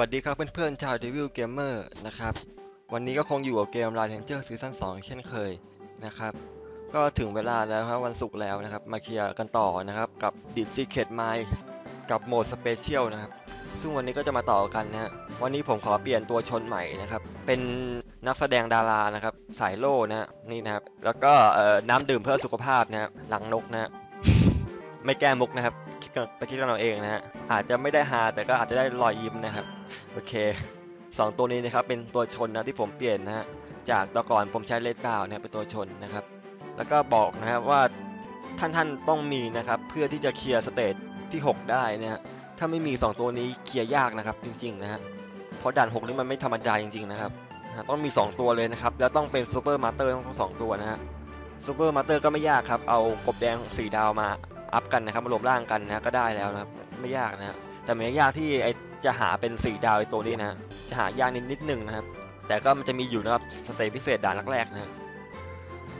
วัสดีครับเพื่อนๆชาว Devil Gamer นะครับ วันนี้ก็คงอยู่กับเกม Line Ranger ซีซั่น2เช่นเคยนะครับ ก็ถึงเวลาแล้วครับวันศุกร์แล้วนะครับ มาเคลียร์กันต่อนะครับ กับ The Secret Mine กับโหมด Special นะครับ ซึ่งวันนี้ก็จะมาต่อกันนะฮะวันนี้ผมขอเปลี่ยนตัวชนใหม่นะครับ เป็นนักแสดงดารานะครับ สายโล่นะนี่นะครับ แล้วก็น้ำดื่มเพื่อสุขภาพนะหลังนกนะฮะไม่แก้มุกนะครับไปคิดกันเอาเองนะฮะอาจจะไม่ได้ฮาแต่ก็อาจจะได้รอยยิ้มนะครับ โอเคสองตัวนี้นะครับเป็นตัวชนนะที่ผมเปลี่ยนนะฮะจากตะก่อนผมใช้เลดดาวเนี่ยเป็นตัวชนนะครับ แล้วก็บอกนะครับว่าท่านท่านต้องมีนะครับ เพื่อที่จะเคลียร์สเตจที่ 6 ได้นะฮะถ้าไม่มี 2 ตัวนี้เคลียร์ยากนะครับจริงๆนะฮะเพราะด่าน6นี่มันไม่ธรรมดาจริงๆนะครับต้องมี 2 ตัวเลยนะครับ แล้วต้องเป็นซูเปอร์มาสเตอร์ทั้งสองตัวนะฮะซูเปอร์มาสเตอร์ก็ไม่ยากครับ เอากบแดงสีดาวมาอัพกันนะครับมารวมร่างกันนะก็ได้แล้วนะครับไม่ยากนะฮะแต่มันยากที่ไอ จะหาเป็นสีดาวไอตัวนี้นะจะหายากนิดนิดหนึ่งนะครับ แต่ก็มันจะมีอยู่นะครับสเตจพิเศษด่านแรกๆนะ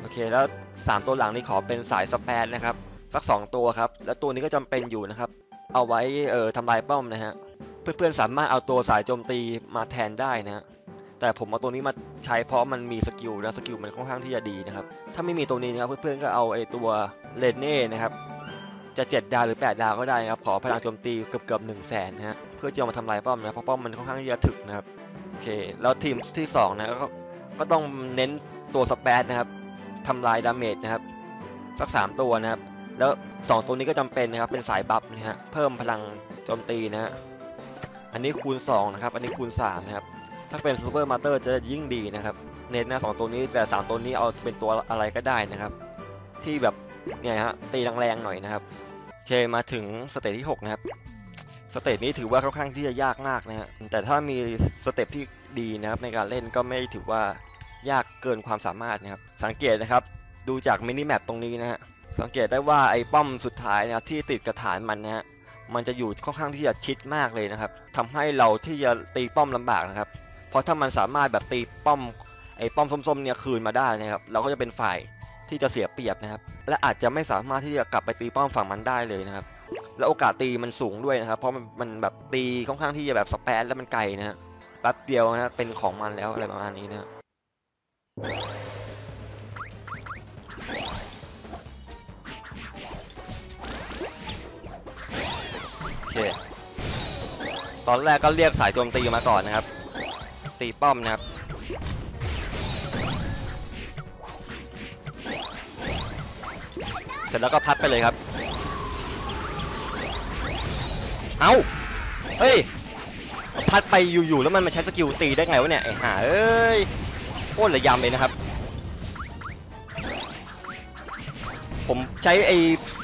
โอเคแล้ว 3 ตัวหลังนี่ขอเป็นสายสแปนนะครับสัก 2 ตัวครับ แล้วตัวนี้ก็จำเป็นอยู่นะครับ เอาไว้เอ่อทำลายป้อมนะฮะเพื่อนๆสามารถเอาตัวสายโจมตีมาแทนได้นะฮะแต่ผมเอาตัวนี้มาใช้เพราะมันมีสกิลนะสกิลมันค่อนข้างที่จะดีนะครับ ถ้าไม่มีตัวนี้นะครับเพื่อนๆก็เอาไอ้ตัวเลนเน่นะครับ จะ 7 ดาวหรือ 8 ดาวก็ได้นะครับ ขอพลังโจมตีเกือบเกือบหนึ่งแสนนะฮะเพื่อจะเอามาทำลายป้อมนะเพราะป้อมมันค่อนข้างที่จะถึกนะครับโอเคแล้วทีมที่2นะก็ก็ต้องเน้นตัวสเปซนะครับทำลายดาเมจนะครับสัก 3 ตัวนะครับ แล้ว 2 ตัวนี้ก็จำเป็นนะครับเป็นสายบัฟนะฮะเพิ่มพลังโจมตีนะฮะอันนี้คูณ2นะครับอันนี้คูณ3นะครับถ้าเป็นซูเปอร์มาสเตอร์จะยิ่งดีนะครับเน้นนะสองตัวนี้แต่ 3 ตัวนี้เอาเป็นตัวอะไรก็ได้นะครับ ที่แบบเนี่ยฮะตีแรงๆหน่อยนะครับ เคมาถึงสเตจที่ 6 นะครับ สเตจนี้ถือว่าค่อนข้างที่จะยากมากนะฮะแต่ถ้ามีสเต็ปที่ดีนะครับในการเล่นก็ไม่ถือว่ายากเกินความสามารถนะครับ สังเกตนะครับ ดูจากมินิแมปตรงนี้นะฮะ สังเกตได้ว่าไอ้ป้อมสุดท้ายนะครับที่ติดกระฐานมันนะฮะ มันจะอยู่ค่อนข้างที่จะชิดมากเลยนะครับทำให้เราที่จะตีป้อมลำบากนะครับ เพราะถ้ามันสามารถแบบตีป้อมไอ้ป้อมส้มๆเนี่ยคืนมาได้นะครับ เราก็จะเป็นฝ่าย ที่จะเสียเปรียบนะครับ และอาจจะไม่สามารถที่จะกลับไปตีป้อมฝั่งมันได้เลยนะครับ แล้วโอกาสตีมันสูงด้วยนะครับ เพราะมันมันแบบตีค่อนข้างที่จะแบบสเปซแล้วมันไกลนะฮะแป๊บเดียวนะเป็นของมันแล้วอะไรประมาณนี้นะโอเคตอนแรกก็เรียกสายโจมตีมาก่อนนะครับ ตีป้อมนะครับ เสร็จแล้วก็พัดไปเลยครับ เอาเฮ้ย พัดไปอยู่ๆแล้วมันมาใช้สกิลตีได้ไงวะเนี่ยไอ้ห่าเอ้ยโคตรระยำเลยนะครับ ผมใช้ไอ้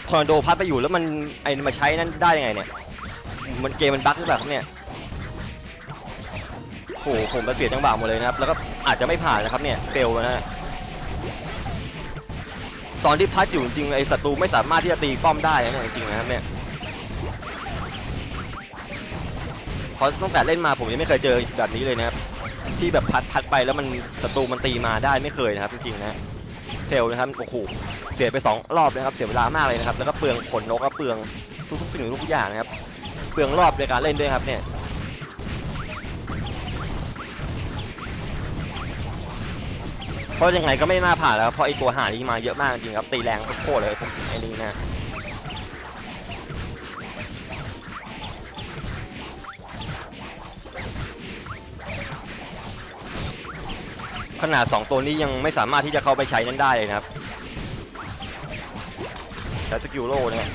ทอร์นาโดพัดไปอยู่แล้วมันไอ้มาใช้นั่นได้ยังไงเนี่ย มันเกมมันบั๊กหรือเปล่าครับเนี่ยโอ้โหผมเสียจังหวะหมดเลยนะครับ แล้วก็อาจจะไม่ผ่านนะครับเนี่ยเฟลนะฮะ ตอนที่พัดอยู่จริงไอ้ศัตรูไม่สามารถที่จะตีป้อมได้นะจริงนะครับเนี่ยเพราะตั้งแต่เล่นมาผมยังไม่เคยเจอแบบนี้เลยนะครับที่แบบพัดพัดไปแล้วมันศัตรูมันตีมาได้ไม่เคยนะครับจริงๆนะเฟลนะครับโอ้โหเสียไปสองรอบนะครับเสียเวลามากเลยนะครับแล้วก็เปลืองขนนกก็เปลืองทุกๆสิ่งทุกอย่างนะครับเปลืองรอบในการเล่นด้วยครับเนี่ย ราะยังไงก็ไม่น่าผ่านแล้วเพราะไอตัวหานี้มาเยอะมากจริงครับตีแรงโคตรเลยไอ้นี่นะขนาด2ตัวนี้ยังไม่สามารถที่จะเข้าไปใช้นั้นได้เลยนะครับใช้สกิลโล่เนี่ย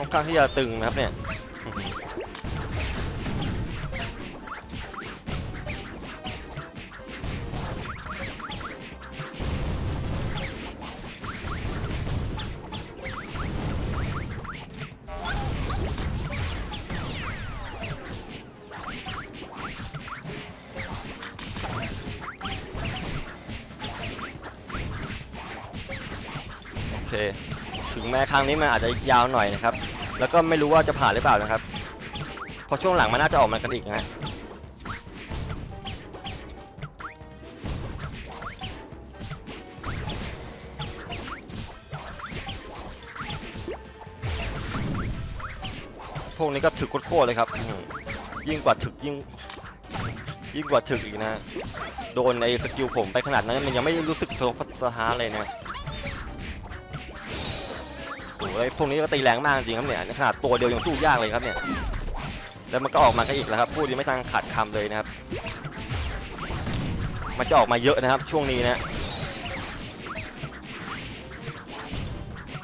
ค่อนข้างที่จะตึงนะครับเนี่ยคถึงแม้ครั้งนี้มันอาจจะยาวหน่อยนะครับ แล้วก็ไม่รู้ว่าจะผ่านหรือเปล่านะครับพราะช่วงหลังมันน่าจะออกมากันอีกนะพวกนี้ก็ถึกโคตรเลยครับ ยิ่งกว่าถึกยิ่งยิ่งกว่าถึกอีกนะ โดนในสกิลผมไปขนาดนั้นมันยังไม่รู้สึกสะทกสะท้านเลยนะ โอ้ยพวกนี้ก็ตีแรงมากจริงครับเนี่ยขนาดตัวเดียวยังสู้ยากเลยครับเนี่ยแล้วมันก็ออกมากันอีกแล้วครับพูดยังไม่ทันขาดคำเลยนะครับ มันจะออกมาเยอะนะครับ ช่วงนี้นะ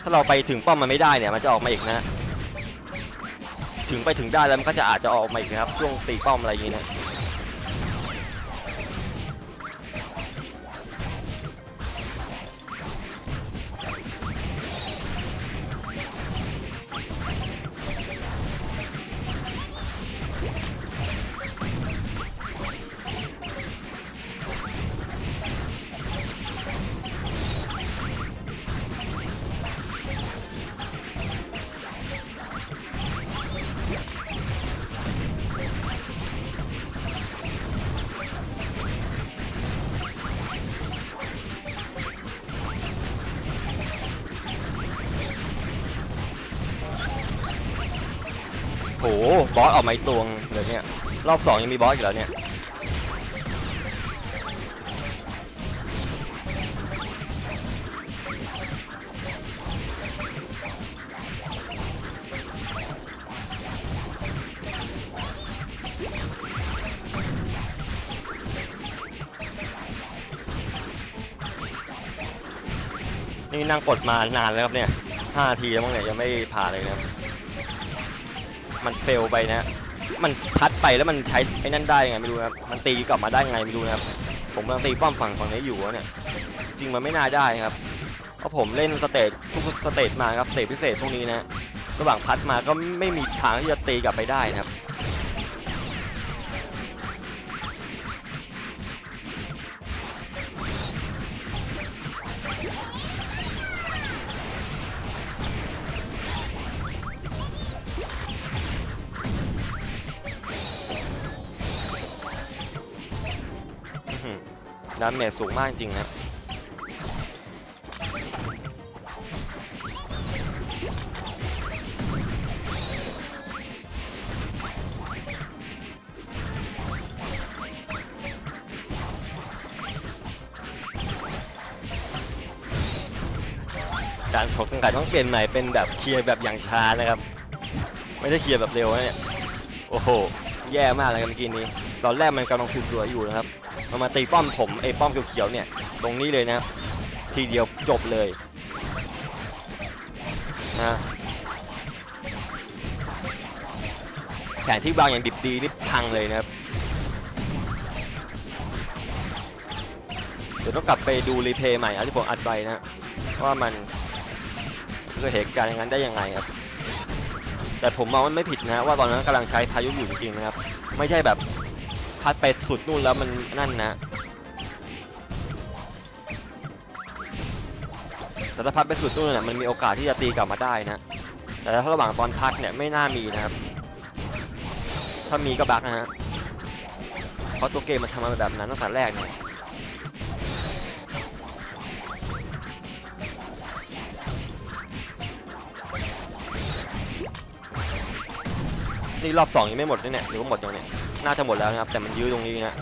ถ้าเราไปถึงป้อมมันไม่ได้เนี่ย มันจะออกมาอีกนะถึงไปถึงได้แล้วมันก็จะอาจจะออกมาอีกนะครับ ช่วงตีป้อมอะไรอย่างนี้นะ บอสออกมาอีกตัวงเลยเนี่ยรอบสองยังมีบอสอีกแล้วเนี่ยนี่นั่งกดมานานแล้วครับเนี่ยห้าทีแล้วมั้งเนี่ยยังไม่ผ่านเลยนะครับ มันเฟลไปนะมันพัดไปแล้วมันใช้ไอ้นั่นได้ไงไม่รู้นะครับมันตีกลับมาได้ไงไม่รู้นะครับผมกำลังตีป้อมฝั่งฝั่งนี้อยู่เนี่ยจริงมันไม่น่าได้ครับเพราะผมเล่นสเตจทุกสเตจมาครับสเตจพิเศษพวกนี้นะระหว่างพัดมาก็ไม่มีทางที่จะตีกลับไปได้นะครับ ดาเมจสูงมากจริงนะการของสังกัดต้องเปลี่ยนใหม่เป็นแบบเคลียร์แบบอย่างช้านะครับ ไม่ได้เคลียร์แบบเร็วนะเนี่ยโอ้โห แย่มากเลยเมื่อกี้นี้ ตอนแรกมันกำลังสวยๆอยู่นะครับ มันมาตีป้อมผมไอ้ป้อมเขียวๆเนี่ย ตรงนี้เลยนะทีเดียวจบเลยนะแผนที่วางอย่างดิบดีนี่พังเลยนะครับเดี๋ยวต้องกลับไปดูรีเพย์ใหม่เอาที่ผมอัดไปนะว่ามันเกิดเหตุการณ์อย่างนั้นได้ยังไงครับ แต่ผมมองว่าไม่ผิดนะว่าตอนนั้นกำลังใช้พายุอยู่จริงๆนะครับ ไม่ใช่แบบ พัดไปสุดนู่นแล้วมันนั่นนะแต่ถ้าพัดไปสุดนู่นเนี่ยมันมีโอกาสที่จะตีกลับมาได้นะ แต่ถ้าระหว่างตอนพักเนี่ยไม่น่ามีนะครับ ถ้ามีก็บักนะฮะ เพราะตัวเกมมันทำมาแบบนั้นตั้งแต่แรกเนี่ยนี่รอบสองยังไม่หมดเลยเนี่ยหรือว่าหมดยังเนี่ย น่าจะหมดแล้วนะครับ แต่มันยื้อตรงนี้นะ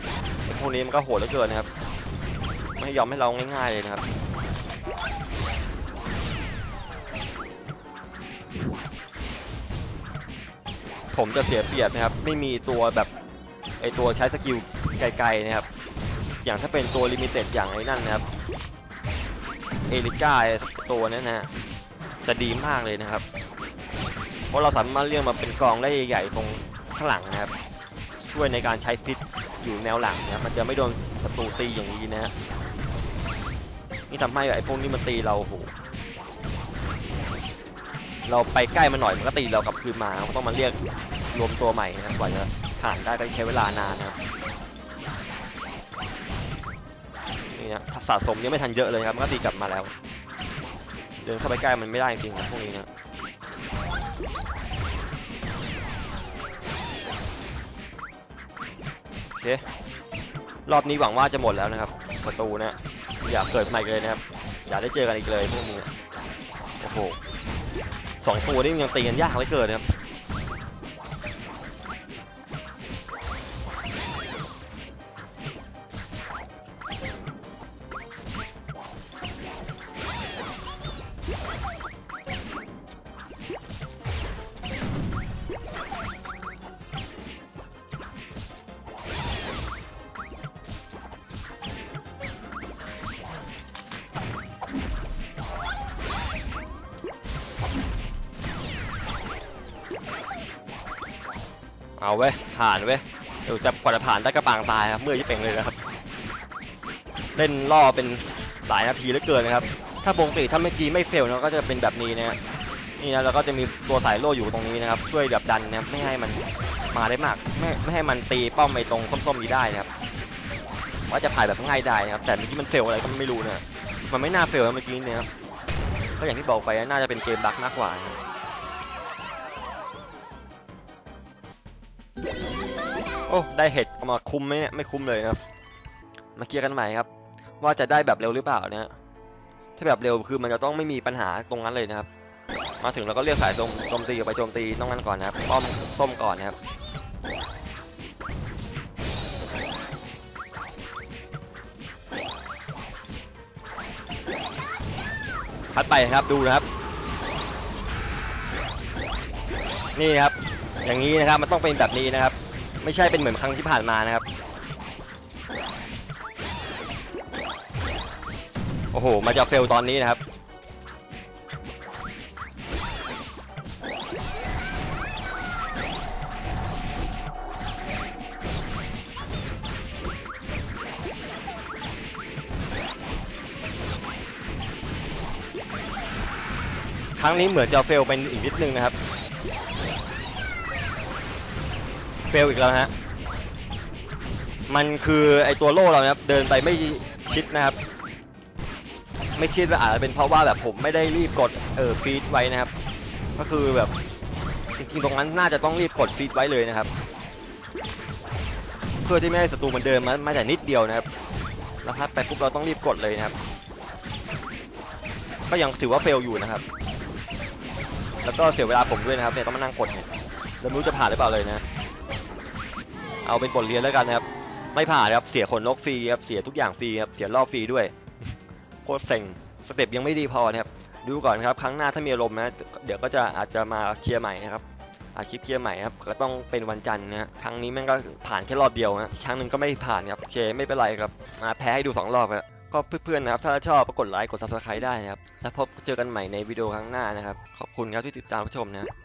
ไอพวกนี้มันก็โหดเหลือเกินนะครับ ไม่ยอมให้เราง่ายๆเลยนะครับผมจะเสียเปรียบนะครับ ไม่มีตัวแบบไอตัวใช้สกิลไกลๆนะครับ อย่างถ้าเป็นตัวลิมิเต็ดอย่างไอ้นั่นนะครับ เอลิก้าตัวนั้นนะจะดีมากเลยนะครับ เพราะเราสามารถเรียกมาเป็นกองได้ใหญ่ๆตรงข้างหลังนะครับ ช่วยในการใช้พิษอยู่แนวหลังนะครับมันจะไม่โดนศัตรูตีอย่างนี้นะฮะนี่ทำให้ไอ้พวกนี้มันตีเราโหเราไปใกล้มันหน่อยมันก็ตีเรากลับคืนมาเราต้องมาเรียกรวมตัวใหม่นะกว่าจะผ่านได้ก็ใช้เวลานานนะนี่นะสะสมยังไม่ทันเยอะเลยครับมันก็ตีกลับมาแล้ว เดินเข้าไปใกล้มันไม่ได้จริงๆนะพวกนี้นะ เค รอบนี้หวังว่าจะหมดแล้วนะครับ ประตูนะอย่าเกิดใหม่เลยนะครับ อย่าได้เจอกันอีกเลยพวกนี้โอ้โหสองตัวนี่มันยังตีกันยากเหลือเกินนะครับ เอาเว้ยผ่านเว้ยเดี๋ยวจะกว่าจะผ่านได้กระปางตายครับเมื่อยยิ่เป่งเลยนะครับเล่นล่อเป็นหลายนาทีเหลือเกินนะครับ ถ้าปกติถ้าเมื่อกี้ไม่เฟลนะก็จะเป็นแบบนี้นะนี่นะเราก็จะมีตัวสายโล่อยู่ตรงนี้นะครับ ช่วยแบบดันนะครับไม่ให้มันมาได้มากไม่ไม่ให้มันตีป้อมไอ้ตรงส้มๆนี้ได้นะครับว่าจะผ่านแบบง่ายได้นะครับ แต่เมื่อกี้มันเฟลอะไรก็ไม่รู้นะมันไม่น่าเฟลเมื่อกี้เนี่ยครับก็อย่างที่บอกไปนะน่าจะเป็นเกมบั๊กมากกว่านะ อ้ได้เห็ดเอามาคุ้มไหมเนี่ยไม่คุ้มเลยครับมาเคลียร์กันใหม่ครับ ว่าจะได้แบบเร็วหรือเปล่าเนี่ยถ้าแบบเร็วคือมันจะต้องไม่มีปัญหาตรงนั้นเลยนะครับ มาถึงเราก็เรียกสายโจมโจมตีออกไปโจมตีต้องนั้นก่อนนะครับป้อมส้มก่อนนะครับพัดไปครับดูนะครับ นี่ครับ อย่างนี้นะครับมันต้องเป็นแบบนี้นะครับ ไม่ใช่เป็นเหมือนครั้งที่ผ่านมานะครับ โอ้โห มาจะเฟลตอนนี้นะครับ ครั้งนี้เหมือนจะเฟลเป็นอีกนิดนึงนะครับ ฟลอีกแล้วฮะ มันคือไอตัวโล่เรานะครับเดินไปไม่ชิดนะครับ ไม่ชิดอาจจะเป็นเพราะว่าแบบผมไม่ได้รีบกดเออฟีดไว้นะครับ ก็คือแบบจริงๆตรงนั้นน่าจะต้องรีบกดฟีดไว้เลยนะครับ เพื่อที่ไม่ให้ศัตรูมันเดินมามาแต่นิดเดียวนะครับ แล้วพัดไปปุ๊บเราต้องรีบกดเลยนะครับ ก็ยังถือว่าเฟลอยู่นะครับ แล้วก็เสียเวลาผมด้วยนะครับเนี่ยต้องมานั่งกดเนี่ยแล้วไม่รู้จะผ่านหรือเปล่าเลยนะ เอาเป็นบทเรียนแล้วกันนะครับ ไม่ผ่านครับเสียขนนกฟรีครับเสียทุกอย่างฟรีครับเสียรอบฟรีด้วยโคตรเซ็งสเต็ปยังไม่ดีพอนะครับดูก่อนครับครั้งหน้าถ้ามีอารมณ์นะเดี๋ยวก็จะอาจจะมาเคลียร์ใหม่นะครับอาคลิปเคลียร์ใหม่ครับก็ต้องเป็นวันจันทร์นะฮะครั้งนี้แม่งก็ผ่านแค่รอบเดียวนะครั้งหนึ่งก็ไม่ผ่านครับโอเคไม่เป็นไรครับมาแพ้ให้ดูสองรอบครับก็เพื่อนๆนะครับถ้าชอบก็กดไลค์กด subscribe ได้นะครับแล้วพบเจอกันใหม่ในวิดีโอครั้งหน้านะครับขอบคุณครับที่ติดตามรับชมนะ